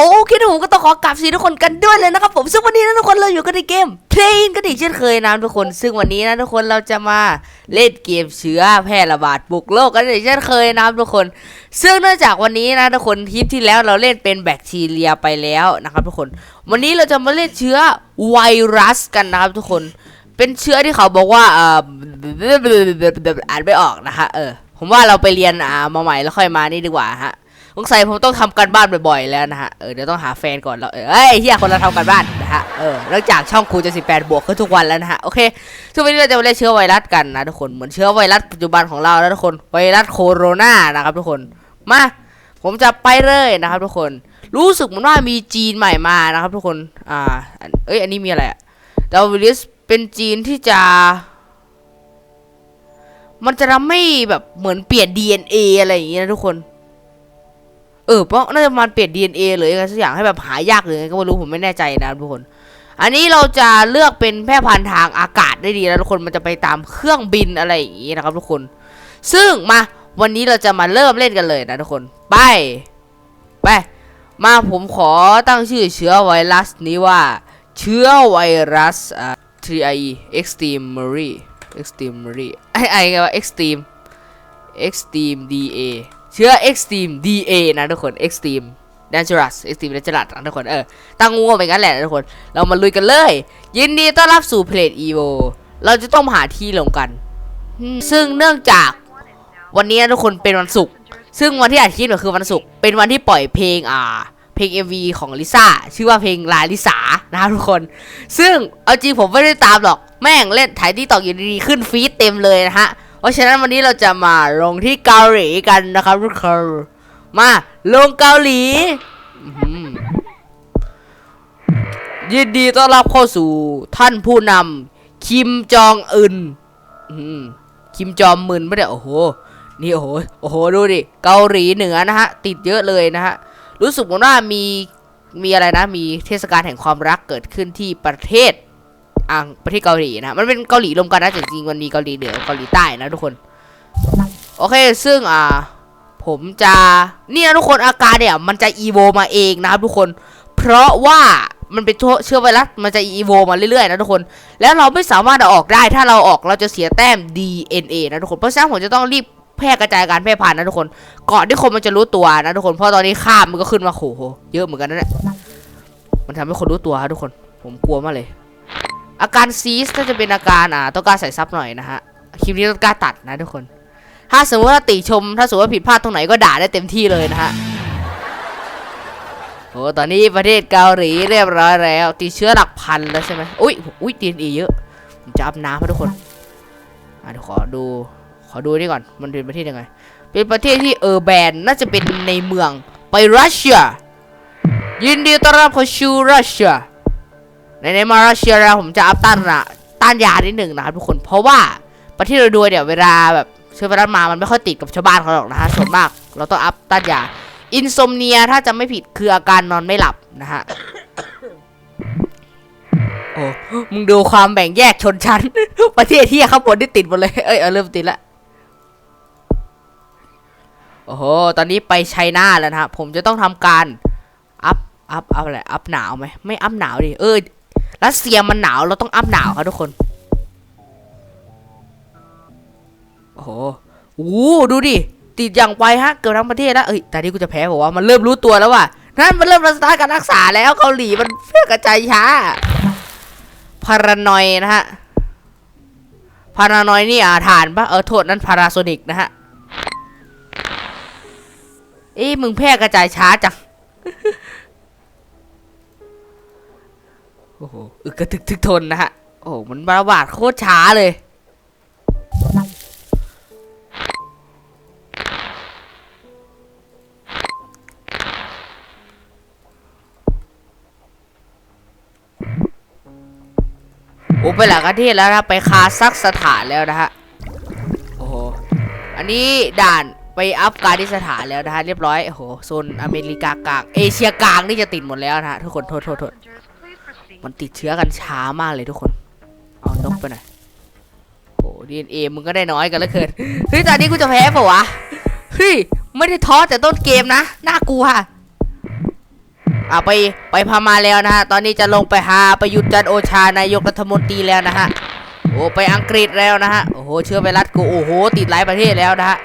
โอเคนะผมก็ต้องขอกราบสีทุกคนกันด้วยเลยนะครับผมซึ่งวันนี้นะทุกคนเราอยู่กันในเกม Playing กันอีกเช่นเคยนะทุกคน ซึ่งวันนี้นะทุกคนเราจะมาเล่นเกมเชื้อแพร่ระบาดบุกโลกกันอีกเช่นเคยนะทุกคน ซึ่งเนื่องจากวันนี้นะทุกคนทริปที่แล้วเราเล่นเป็นแบคทีเรียไปแล้วนะครับทุกคน วันนี้เราจะมาเล่นเชื้อไวรัสกันนะครับทุกคน เป็นเชื้อที่เขาบอกว่าเอ่ออ่านไม่ออกนะฮะเออผมว่าเราไปเรียนอ่ามาใหม่แล้วค่อยมานี่ดีกว่าฮะ สงสัยผมต้องทำการบ้านบ่อยๆแล้วนะฮะ เออเดี๋ยวต้องหาแฟนก่อนแล้ว เออเอ้ยเฮียคนเราทำการบ้านนะฮะ เออเนื่องจากช่องครูจะ18บวกขึ้นทุกวันแล้วนะฮะ โอเคซึ่วันนี้เราจะมาเล่นเชื้อไวรัสกันนะทุกคน เหมือนเชื้อไวรัสปัจจุบันของเราแล้วทุกคน ไวรัสโคโรนานะครับทุกคน มา ผมจะไปเลยนะครับทุกคน รู้สึกเหมือนว่ามีจีนใหม่มานะครับทุกคน อ่า เอ้ย อันนี้มีอะไรอะดาวิลิสเป็นจีนที่จะมันจะทำให้แบบเหมือนเปลี่ยน DNA อะไรอย่างเงี้ยนะทุกคน เออเพราะน่าจะมันเปลี่ยน DNA หรืออะไรสักอย่างให้แบบหายากหรือไงก็ไม่รู้ผมไม่แน่ใจนะทุกคน อันนี้เราจะเลือกเป็นแพร่พันธุ์ทางอากาศได้ดีนะทุกคนมันจะไปตามเครื่องบินอะไรอย่างงี้นะครับทุกคน ซึ่งมาวันนี้เราจะมาเริ่มเล่นกันเลยนะทุกคนไปไปมาผมขอตั้งชื่อเชื้อไวรัสนี้ว่า เชื้อไวรัสอ่า TIE Extreme Mary Extreme Mary ไอไอไงวะ Extreme Extreme DA เชื้อ Extreme DA นะทุกคน Extreme Dangerous Extreme Dangerous นะทุกคน เออ ตั้งงูไปงั้นแหละนะทุกคน เรามาลุยกันเลย ยินดีต้อนรับสู่ Plate Evo เราจะต้องหาที่ลงกัน ซึ่งเนื่องจากวันนี้ทุกคนเป็นวันศุกร์ ซึ่งวันที่อัดคลิปเนี่ยคือวันศุกร์ เป็นวันที่ปล่อยเพลงอ่า เพลง MV ของลิซ่า ชื่อว่าเพลงลาลิสานะครับทุกคน ซึ่งเอาจริงผมไม่ได้ตามหรอก แม่งเล่นถ่ายที่ตอกอยู่ดีๆขึ้นฟีดเต็มเลยนะฮะ เพราะฉะนั้นวันนี้เราจะมาลงที่เกาหลีกันนะครับทุกคนมาลงเกาหลียินดีต้อนรับเข้าสู่ท่านผู้นำคิมจองอึนคิมจอมมึนไม่ได้โอ้โห นี่โอ้โหโอ้โหดูดิเกาหลีเหนือนะฮะ ติดเยอะเลยนะฮะ รู้สึกเหมือนว่ามีมีอะไรนะ มีเทศกาลแห่งความรักเกิดขึ้นที่ประเทศ อ่างประเทศเกาหลีนะ มันเป็นเกาหลีรวมกันนะแต่จริงมันมีเกาหลีเหนือเกาหลีใต้นะทุกคน โอเค ซึ่งอ่า ผมจะเนี่ยทุกคนอาการเนี่ย มันจะอีโวมาเองนะครับทุกคน เพราะว่ามันเป็นเชื้อไวรัสมันจะอีโวมาเรื่อยๆนะทุกคน แล้วเราไม่สามารถเอาออกได้ ถ้าเราออกเราจะเสียแต้ม DNA นะทุกคน เพราะฉะนั้นผมจะต้องรีบแพร่กระจายการแพร่พันธุ์นะทุกคน ก่อนที่คนมันจะรู้ตัวนะทุกคน เพราะตอนนี้ข้ามมันก็ขึ้นมาโหโหเยอะเหมือนกันนะเนี่ยมันทำให้คนรู้ตัวครับทุกคน ผมกลัวมากเลย อาการซีสน่าจะเป็นอาการอ่าต้องการใส่ซับหน่อยนะฮะคลิปนี้ต้องกล้าตัดนะทุกคน ถ้าสมมติว่าติชม ถ้าสมมติว่าผิดพลาดตรงไหนก็ด่าได้เต็มที่เลยนะฮะโอ้ตอนนี้ประเทศเกาหลีเรียบร้อยแล้วติดเชื้อหลักพันแล้วใช่ไหมอุ้ยอุ้ยดีเอ็นเอเยอะผมจะอัพน้ำให้ทุกคนอะเดี๋ยวขอดูขอดูนี่ก่อนมันเป็นประเทศยังไง เป็นประเทศที่เออแบนน่าจะเป็นในเมืองไปรัสเซียยินดีต้อนรับเข้าสู่รัสเซีย ในในมารัสเซียแล้วผมจะอัพต้านนะต้านยานิดหนึ่งนะครับทุกคน เพราะว่าประเทศเราดูเนี่ยเวลาแบบเชื้อไวรัสมามันไม่ค่อยติดกับชาวบ้านเขาหรอกนะฮะส่วนมาก เราต้องอัพต้านยาอินโซมเนียถ้าจะไม่ผิดคืออาการนอนไม่หลับนะฮะโอ้มึงดูความแบ่งแยกชนชั้น ประเทศที่ข้างบนที่ติดหมดเลยเอ้ยเอาเริ่มติดละโอ้โหตอนนี้ไปไชน่าแล้วนะฮะผมจะต้องทำการอัพอัพอัพอะไรอัพหนาวไหมไม่อัพหนาวดิเออ รัสเซียมันหนาวเราต้องอัพหนาวครับทุกคน โอ้โหโอ้ดูดิ ติดอย่างไวฮะ เกือบทั้งประเทศแล้ว เอ้ย แต่ที่กูจะแพ้บอกว่ามันเริ่มรู้ตัวแล้วว่ะ นั่นมันเริ่มรัสตาการรักษาแล้วเกาหลีมันเพื่อกระจายช้า พารานอยนะฮะ พารานอยนี่อ่าฐานปะเออโทษนั่นพาราโซนิกนะฮะ เอ้ยมึงแพร่กระจายช้าจัง โอ้โหอึกกระทึกทึกทนนะฮะ โอ้โห มันระบาดโคตรช้าเลย โอ้ไปหลายประเทศแล้วนะ ไปคาซักสถานแล้วนะฮะ โอ้โห อันนี้ด่านไปอัฟกานิสถานแล้วนะฮะ เรียบร้อย โอ้โห โซนอเมริกากลาง เอเชียกลางนี่จะติดหมดแล้วนะฮะ ทุกคน โทษโทษโทษ มันติดเชื้อกันช้ามากเลยทุกคน เอานกไปหน่อยโอ้ดีเอ็นเอมึงก็ได้น้อยกันแล้วเกินเฮ้ยตอนนี้กูจะแพ้เปล่าวะเฮ้ยไม่ได้ท้อแต่ต้นเกมนะน่ากลัวอ่าไปไปพม่าแล้วนะฮะตอนนี้จะลงไปหาประยุทธ์จันโอชานายกรัฐมนตรีแล้วนะฮะโอ้ไปอังกฤษแล้วนะฮะโอ้โหเชื้อไวรัสกูโอ้โหติดหลายประเทศแล้วนะฮะ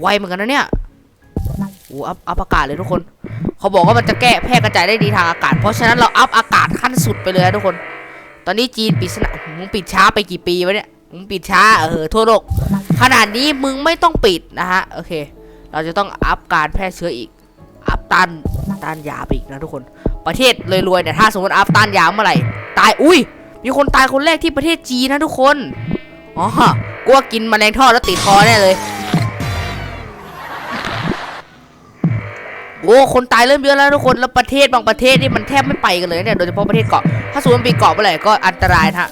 ไวเหมือนกันนะเนี่ย อู้อัพอัพอากาศเลยทุกคน เขาบอกว่ามันจะแก้แพร่กระจายได้ดีทางอากาศ เพราะฉะนั้นเราอัพอากาศขั้นสุดไปเลยนะทุกคน ตอนนี้จีนปิดสนามมึงปิดช้าไปกี่ปีวะเนี่ยมึงปิดช้าเออทั่วโลกขนาดนี้มึงไม่ต้องปิดนะฮะโอเค เราจะต้องอัพการแพร่เชื้ออีก อัพต้านต้านยาไปอีกนะทุกคน ประเทศรวยๆเนี่ยถ้าสมมติอัพต้านยาเมื่อไหร่ตายอุ้ยมีคนตายคนแรกที่ประเทศจีนนะทุกคนอ๋อกูว่ากินแมลงทอดแล้วติดคอแน่เลย โอ้คนตายเริ่มเยอะแล้วทุกคนแล้วประเทศบางประเทศนี่มันแทบไม่ไปกันเลยเนี่ยโดยเฉพาะประเทศเกาะถ้าสมมติมันปีเกาะเมื่อไหร่ก็อันตรายนะฮะ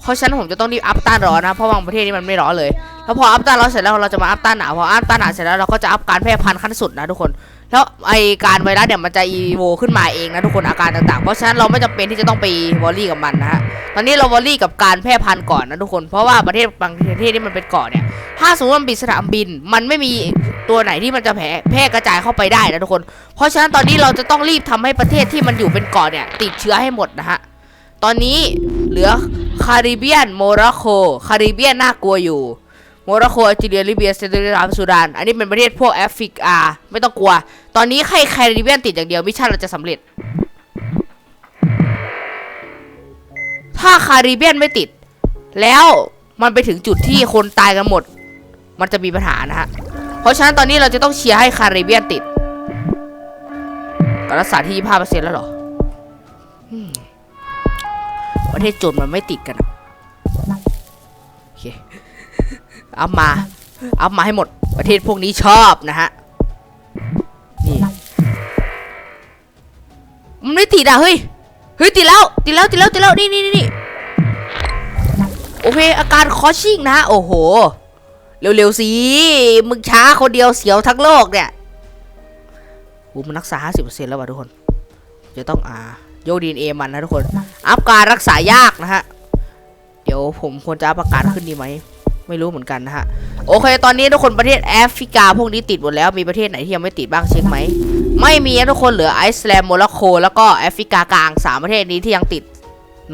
เพราะฉะนั้นผมจะต้องรีบอัพต้านร้อนนะเพราะบางประเทศนี่มันไม่ร้อนเลย แล้วพออัพต้านร้อนเสร็จแล้วเราจะมาอัพต้านหนาวพออัพต้านหนาวเสร็จแล้วเราก็จะอัพการแพร่พันธุ์ขั้นสุดนะทุกคน แล้วไอการไวรัสเนี่ยมันจะอีโวขึ้นมาเองนะทุกคนอาการต่างๆ เพราะฉะนั้นเราไม่จำเป็นที่จะต้องไปวอรี่กับมันนะฮะ ตอนนี้เราวอรี่กับการแพร่พันธุ์ก่อนนะทุกคน เพราะว่าประเทศบางประเทศที่มันเป็นเกาะเนี่ย ถ้าสมมติมันปิดสนามบิน มันไม่มีตัวไหนที่มันจะแพร่แพร่กระจายเข้าไปได้นะทุกคน เพราะฉะนั้นตอนนี้เราจะต้องรีบทำให้ประเทศที่มันอยู่เป็นเกาะเนี่ยติดเชื้อให้หมดนะฮะ ตอนนี้เหลือคาริเบียนโมร็อกโกคาริเบียนน่ากลัวอยู่ โมร็อกโกแอลจีเรียลิเบียเซนเตอร์ซูดาน อันนี้เป็นประเทศพวกแอฟริกา ไม่ต้องกลัว ตอนนี้ใครแคริเบียนติดอย่างเดียวมิชชั่นเราจะสำเร็จ ถ้าคาริเบียนไม่ติด แล้วมันไปถึงจุดที่คนตายกันหมด มันจะมีปัญหานะฮะ เพราะฉะนั้นตอนนี้เราจะต้องเชียร์ให้คาริเบียนติดการรักษาที่25%แล้วหรอประเทศจนมันไม่ติดกันโอเค อามาเอามาให้หมดประเทศพวกนี้ชอบนะฮะ นี่ มันไม่ติดอะ เฮ้ย เฮ้ยติดแล้ว ติดแล้ว ติดแล้ว ติดแล้ว นี่นี่นี่โอเค อาการคอชิ่งนะฮะโอ้โห เร็วๆสิ มึงช้าคนเดียวเสียวทั้งโลกเนี่ยโอ้มันรักษา 50%แล้วว่ะทุกคน จะต้องอ่าโยดีนเอมันนะทุกคน อัพการรักษายากนะฮะ เดี๋ยวผมควรจะอัพอาการขึ้นดีไหม ไม่รู้เหมือนกันนะฮะ โอเค ตอนนี้ทุกคนประเทศแอฟริกาพวกนี้ติดหมดแล้ว มีประเทศไหนที่ยังไม่ติดบ้างเช็คไหม ไม่มีนะทุกคน เหลือไอซ์แลนด์โมร็อกโกแล้วก็แอฟริกากลางสามประเทศนี้ที่ยังติด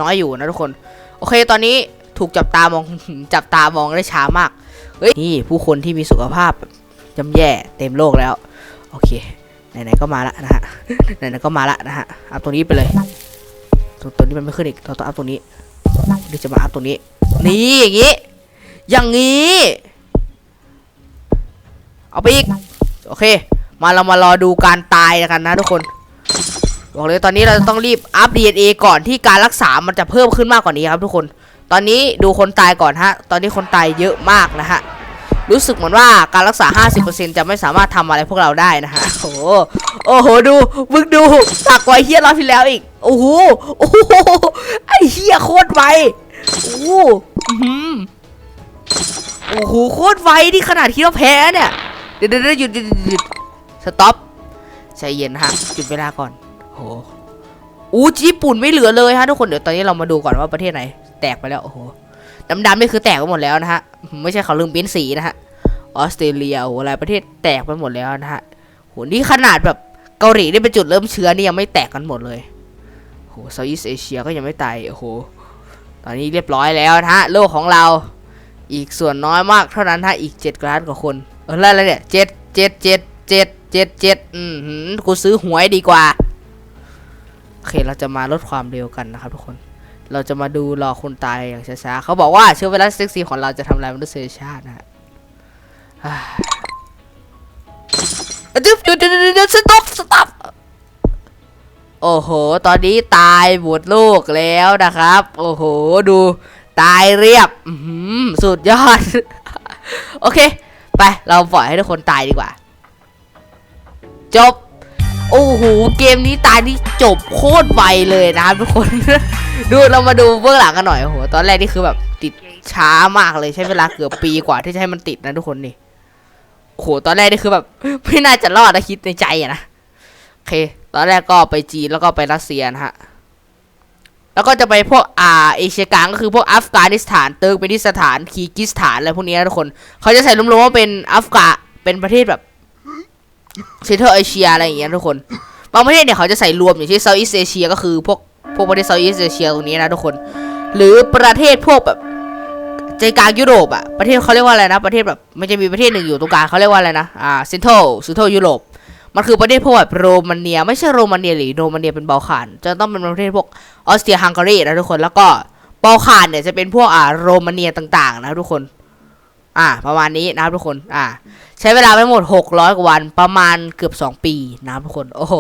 น้อยอยู่นะทุกคน โอเค ตอนนี้ถูกจับตามอง จับตามองได้ช้ามาก เฮ้ย นี่ผู้คนที่มีสุขภาพย่ำแย่เต็มโลกแล้ว โอเค ไหนๆก็มาละนะฮะ ไหนๆก็มาละนะฮะ อัพตรงนี้ไปเลย ตัวตัวนี้มันไม่ขึ้นอีก เราต้องอัพตรงนี้เดี๋ยวจะมาอัพตรงนี้ นี่อย่างงี้ อย่างงี้ เอาไปอีก โอเค มาเรามารอดูการตายกันนะทุกคน บอกเลยตอนนี้เราจะต้องรีบอัพ DNA ก่อนที่การรักษา มันจะเพิ่มขึ้นมากกว่านี้ครับทุกคน ตอนนี้ดูคนตายก่อนฮะ ตอนนี้คนตายเยอะมากนะฮะ รู้สึกเหมือนว่าการรักษา 50%จะไม่สามารถทำอะไรพวกเราได้นะฮะ โอ้โห โอ้โห ดู มึงดูตักไวเฮียรอบที่แล้วอีก โอ้โห โอ้โห ไอเฮียโคตรไวโอ้โห โอ้โหโคตรไวที่ขนาดคิดว่าแพ้เนี่ยเดี๋ยวเดี๋ยวหยุดหยุดหยุดสต็อปใจเย็นฮะหยุดเวลาก่อนโอ้โหอู้ญี่ปุ่นไม่เหลือเลยฮะทุกคนเดี๋ยวตอนนี้เรามาดูก่อนว่าประเทศไหน แตกไปแล้วโอ้โหดำๆนี่คือแตกไปหมดแล้วนะฮะไม่ใช่เขาลืมปิ้นสีนะฮะออสเตรเลียโอ้โหหลายประเทศแตกไปหมดแล้วนะฮะโหนี่ขนาดแบบเกาหลีนี่เป็นจุดเริ่มเชื้อนี่ยังไม่แตกกันหมดเลยโหเซาท์อีสเอเชียก็ยังไม่ตายโอ้โหตอนนี้เรียบร้อยแล้วนะฮะโลกของเรา อีกส่วนน้อยมากเท่านั้นฮะอีกเจ็ดล้านกว่าคน เอออะไรเนี่ยเจ็ดเจ็ดเจ็ดเจ็ดเจ็ดเจ็ดอืมกูซื้อหวยดีกว่า โอเคเราจะมาลดความเร็วกันนะครับทุกคน เราจะมาดูรอคนตายอย่างช้าๆเขาบอกว่าเชื้อไวรัสเซ็กซี่ของเราจะทำลายมนุษยชาตินะฮะอ่าเดี๋ยวเดี๋ยวเดี๋ยวเดี๋ยวสต็อปสต็อปโอ้โห ตอนนี้ตายหมดโลกแล้วนะครับ โอ้โห ดู ตายเรียบสุดยอด โอเค ไป เราปล่อยให้ทุกคนตายดีกว่า จบ โอ้โห เกมนี้ตายนี่จบโคตรไวเลยนะทุกคน ดูเรามาดูเบื้องหลังกันหน่อย โอ้โห ตอนแรกนี่คือแบบติดช้ามากเลยใช้เวลาเกือบปีกว่าที่จะให้มันติดนะทุกคนนี่โอ้โหตอนแรกนี่คือแบบไม่น่าจะรอดนะคิดในใจอะนะ โอเค ตอนแรกก็ไปจีนแล้วก็ไปรัสเซียนะฮะ แล้วก็จะไปพวกอ่าเอเชียกลางก็คือพวกอัฟกานิสถานเติร์กเมนิสถานคีร์กิสถานอะไรพวกนี้นะทุกคนเขาจะใส่รวมๆว่าเป็นอัฟกาเป็นประเทศแบบเซนเทอร์เอเชียอะไรอย่างเงี้ยทุกคนบางประเทศเนี่ยเขาจะใส่รวมอย่างเช่นเซาท์อีสเอเชียก็คือพวกพวกประเทศเซาท์อีสเอเชียตรงนี้นะทุกคน หรือประเทศพวกแบบใจกลางยุโรปอะประเทศเขาเรียกว่าอะไรนะ ประเทศแบบมันจะมีประเทศหนึ่งอยู่ตรงกลางเขาเรียกว่าอะไรนะอ่าเซนทรัลเซนทรัลยุโรป มันคือประเทศพวกแบบโรมาเนีย ไม่ใช่โรมาเนียหรือโรมาเนียเป็นบอลข่านจะต้องเป็นประเทศพวกออสเตรียฮังการีนะทุกคนแล้วก็บอลข่านเนี่ยจะเป็นพวกอ่าโรมาเนียต่าง ๆ นะทุกคน อ่า ประมาณนี้นะครับทุกคน อ่า ใช้เวลาไปหมด600กว่าวันประมาณเกือบ 2 ปีนะครับทุกคนโอ้โห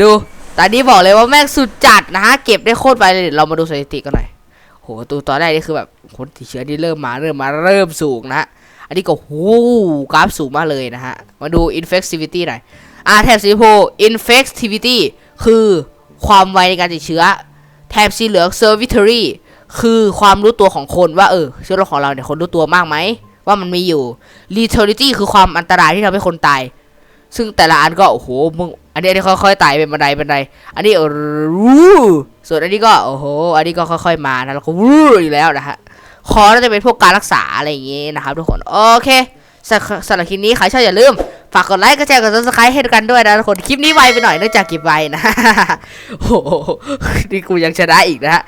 ดูตอนนี้บอกเลยว่าแม่งสุดจัดนะฮะเก็บได้โคตรไปเลยเรามาดูสถิติกันหน่อยโหตัวตอนแรกนี่คือแบบคนติดเชื้อที่เริ่มมาเริ่มมาเริ่มสูงนะฮะอันนี้ก็โหกราฟสูงมากเลยนะฮะ มาดู infectivity หน่อย อ่าแถบสีชมพู infectivity คือความไวในการติดเชื้อ แถบสีเหลือง servitory คือความรู้ตัวของคนว่าเออเชื้อโรคของเราเนี่ยคนรู้ตัวมากไหมว่ามันมีอยู่ lethality คือความอันตรายที่ทำให้คนตาย ซึ่งแต่ละอันก็โอ้โหมึงอันนี้อันนี้ค่อยๆไต่เป็นบันไดบันไดอันนี้เออวู้ส่วนอันนี้ก็โอ้โหอันนี้ก็ค่อยๆมานะแล้วก็วู้อีกแล้วนะฮะคอน่าจะเป็นพวกการรักษาอะไรอย่างงี้นะครับทุกคนโอเคสำสำหรับคลิปนี้ใครชอบอย่าลืม ฝากกดไลค์กดแชร์กดซับสไครต์ให้กันด้วยนะทุกคนคลิปนี้ไวไปหน่อยเนื่องจากเก็บไวนะโอ้โหนี่กูยังชนะอีกนะฮะ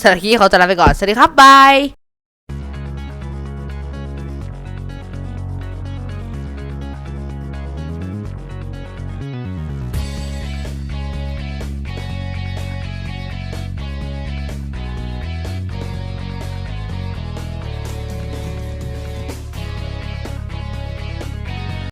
สำหรับคลิปเขาจะลาไปก่อน สวัสดีครับบาย